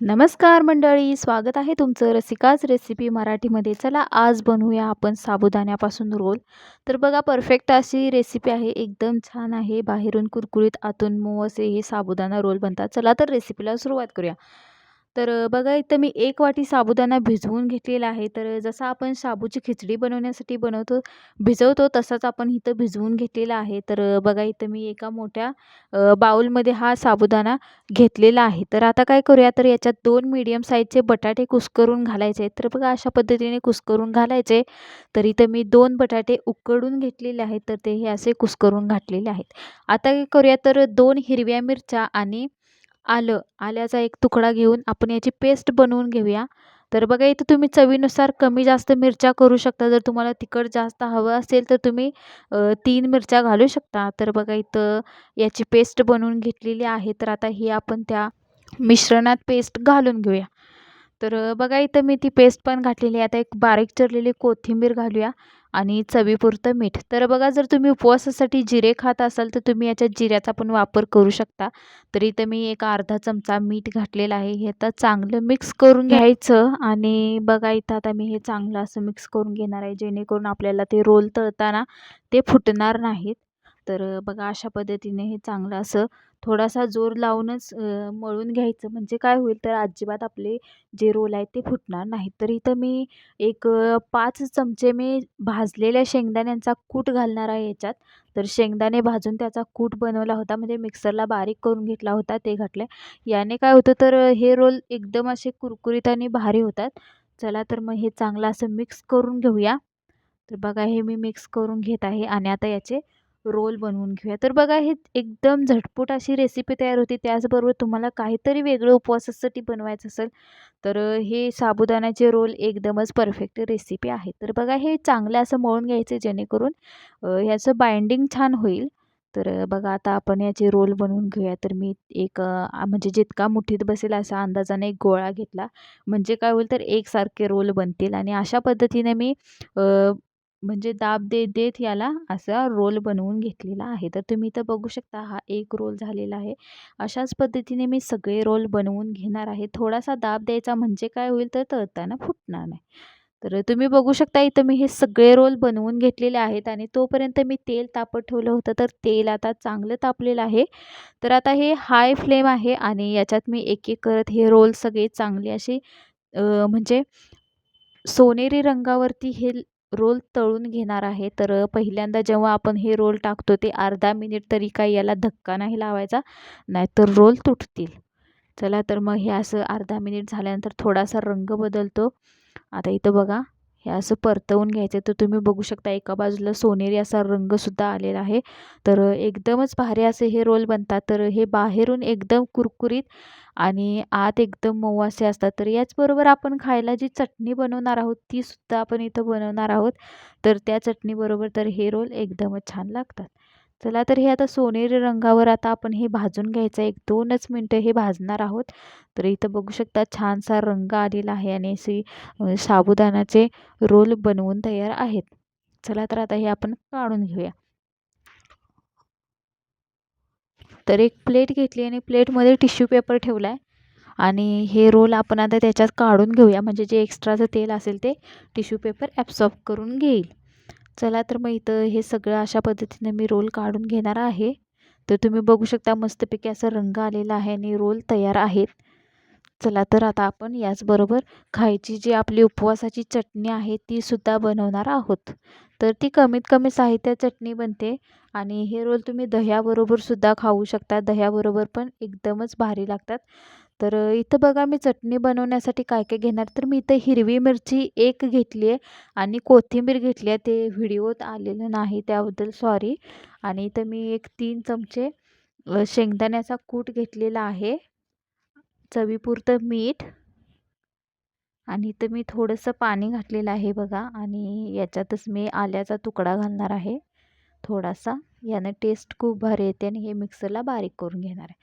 नमस्कार मंडळी स्वागत आहे तुमचं रसिकाच रेसिपी मराठीमध्ये. चला आज बनवूया आपण साबुदाण्यापासून रोल. तर बघा परफेक्ट अशी रेसिपी आहे. एकदम छान आहे. बाहेरून कुरकुरीत आतून मऊ असे हे साबुदाणा रोल बनतात. चला तर रेसिपीला सुरुवात करूया. तर बघा इथं मी एक वाटी साबुदाणा भिजवून घेतलेला आहे. तर जसं आपण साबूची खिचडी बनवण्यासाठी बनवतो भिजवतो तसाच आपण इथं भिजवून घेतलेला आहे. तर बघा इथं मी एका मोठ्या बाऊलमध्ये बाउलमध्ये हा साबुदाणा घेतलेला आहे. तर आता काय करूया? तर याच्यात दोन मीडियम साईजचे बटाटे कुस्करून घालायचे तर बघा अशा पद्धतीने कुस्करून घालायचे. तर इथं मी दोन बटाटे उकडून घेतलेले आहेत. तर ते हे असे कुस्करून घातलेले आहेत. आता काय करूया? तर दोन हिरव्या मिरच्या आणि आलं. आल्याचा एक तुकडा घेऊन आपण याची पेस्ट बनवून घेऊया. तर बघा इथं तुम्ही चवीनुसार कमी जास्त मिरच्या करू शकता. जर तुम्हाला तिखट जास्त हवं असेल तर तुम्ही तीन मिरच्या घालू शकता. तर बघा इथं याची पेस्ट बनवून घेतलेली आहे. तर आता ही आपण त्या मिश्रणात पेस्ट घालून घेऊया. तर बघा इथं मी ती पेस्ट पण घातलेली आहे. आता एक बारीक चिरलेली कोथिंबीर घालूया. आणि चवीपुरतं मीठ. तर बघा जर तुम्ही उपवासासाठी जिरे खात असाल तर तुम्ही याच्यात जिऱ्याचा पण वापर करू शकता. तर इथं मी एक अर्धा चमचा मीठ घातलेलं आहे. हे आता चांगलं मिक्स करून घ्यायचं आणि बघा इथं आता मी हे चांगलं असं मिक्स करून घेणार आहे जेणेकरून आपल्याला ते रोल तळताना ते फुटणार नाहीत. तर बघा अशा पद्धतीने हे चांगलं असं थोडासा जोर लावूनच मळून घ्यायचं. म्हणजे काय होईल तर अजिबात आपले जे रोल आहेत ते फुटणार नाहीत. तर इथं मी एक पाच चमचे मी भाजलेल्या शेंगदाण्यांचा कूट घालणार आहे याच्यात. तर शेंगदाणे भाजून त्याचा कूट बनवला होता. म्हणजे मिक्सरला बारीक करून घेतला होता ते घातले याने काय होतं तर हे रोल एकदम असे कुरकुरीत आणि भारी होतात. चला तर मग हे चांगलं असं मिक्स करून घेऊया. तर बघा हे मी मिक्स करून घेत आहे. आणि आता याचे रोल बनवून घेऊया. तर बघा हे एकदम झटपट अशी रेसिपी तयार होती. त्याचबरोबर तुम्हाला काहीतरी वेगळं उपवासासाठी बनवायचं असेल तर हे साबुदाण्याचे रोल एकदमच परफेक्ट रेसिपी आहे. तर बघा हे चांगलं असं मळून घ्यायचं जेणेकरून ह्याचं बाइंडिंग छान होईल. तर बघा आता आपण याचे रोल बनवून घेऊया. तर मी एक म्हणजे जितका मुठीत बसेल असा अंदाजाने एक गोळा घेतला. म्हणजे काय होईल तर एकसारखे रोल बनतील. आणि अशा पद्धतीने मी म्हणजे दाब देत देत याला असा रोल बनवून घेतलेला आहे. तर तुम्ही इथं बघू शकता हा एक रोल झालेला आहे. अशाच पद्धतीने मी सगळे रोल बनवून घेणार आहे. थोडासा दाब द्यायचा म्हणजे काय होईल तर तळताना फुटणार नाही. तर तुम्ही बघू शकता इथं मी हे सगळे रोल बनवून घेतलेले आहेत आणि तोपर्यंत मी तेल तापत ठेवलं होतं. तर तेल आता चांगलं तापलेलं आहे. तर आता हे हाय फ्लेम आहे आणि याच्यात मी एक एक करत हे रोल सगळे चांगले असे म्हणजे सोनेरी रंगावरती हे रोल तळून घेणार आहे. तर पहिल्यांदा जेव्हा आपण हे रोल टाकतो ते अर्धा मिनिट तरी काही याला धक्का नाही लावायचा नाहीतर रोल तुटतील. चला तर मग हे असं अर्धा मिनिट झाल्यानंतर थोडासा रंग बदलतो. आता इथं बघा. हे असं परतवून घ्यायचं तर तुम्ही बघू शकता एका बाजूला सोनेरी असा रंगसुद्धा आलेला आहे. तर एकदमच भारी असे हे रोल बनतात. तर हे बाहेरून एकदम कुरकुरीत आणि आत एकदम मऊ असे असतात. तर याचबरोबर आपण खायला जी चटणी बनवणार आहोत तीसुद्धा आपण इथं बनवणार आहोत. तर त्या चटणीबरोबर तर हे रोल एकदमच छान लागतात. चला तर हे आता सोनेरी रंगावर आता आपण हे भाजून घ्यायचं. एक दोनच मिनटं हे भाजणार आहोत. तर इथं बघू शकता छानसा रंग आलेला आहे आणि असे अ, साबुदाण्याचे रोल बनवून तयार आहेत. चला तर आता हे आपण काढून घेऊया. तर एक प्लेट घेतली आणि प्लेटमध्ये टिश्यू पेपर ठेवला आहे आणि हे रोल आपण आता त्याच्यात काढून घेऊया. म्हणजे जे एक्स्ट्राचं तेल असेल ते टिश्यू पेपर ॲब्सॉर्ब करून घेईल. चला तर मग इथं हे सगळं अशा पद्धतीने मी रोल काढून घेणार आहे. तर तुम्ही बघू शकता मस्तपैकी असा रंग आलेला आहे आणि रोल तयार आहेत. चला तर आता आपण याचबरोबर खायची जी आपली उपवासाची चटणी आहे ती सुद्धा बनवणार आहोत. तर ती कमीत कमी साहित्य चटणी बनते आणि हे रोल तुम्ही दह्याबरोबरसुद्धा खाऊ शकता. दह्याबरोबर पण एकदमच भारी लागतात. तर इथं बघा मी चटणी बनवण्यासाठी काय काय घेणार? तर मी इथं हिरवी मिरची एक घेतली आहे आणि कोथिंबीर घेतली आहे. ते व्हिडिओत आलेलं नाही त्याबद्दल सॉरी आणि इथं मी एक तीन चमचे शेंगदाण्याचा कूट घेतलेला आहे. चवीपुरतं मीठ. आणि इथं मी थोडंसं पाणी घातलेलं आहे बघा आणि याच्यातच मी आल्याचा तुकडा घालणार आहे. थोडासा. यानं टेस्ट खूप भारी येते आणि हे मिक्सरला बारीक करून घेणार आहे.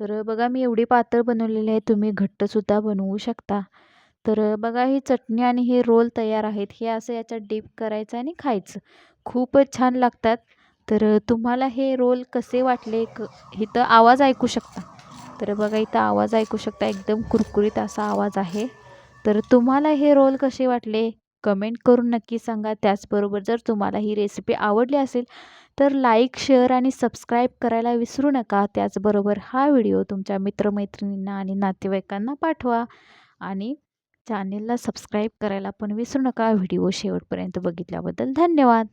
तर बघा मी एवढी पातळ बनवलेली आहे तुम्ही घट्टसुद्धा बनवू शकता. तर बघा ही चटणी आणि हे रोल तयार आहेत. हे असं याच्यात डीप करायचं आणि खायचं. खूपच छान लागतात. तर तुम्हाला हे रोल कसे वाटले क इथं आवाज ऐकू शकता. तर बघा इथं आवाज ऐकू शकता. एकदम कुरकुरीत असा आवाज आहे. तर तुम्हाला हे रोल कसे वाटले? कमेंट करून नक्की सांगा. त्याचबरोबर जर तुम्हाला ही रेसिपी आवडली असेल तर लाईक शेअर आणि सबस्क्राईब करायला विसरू नका. त्याचबरोबर हा व्हिडिओ तुमच्या मित्रमैत्रिणींना आणि नातेवाईकांना पाठवा आणि चॅनेलला सबस्क्राईब करायला पण विसरू नका. व्हिडिओ शेवटपर्यंत बघितल्याबद्दल धन्यवाद.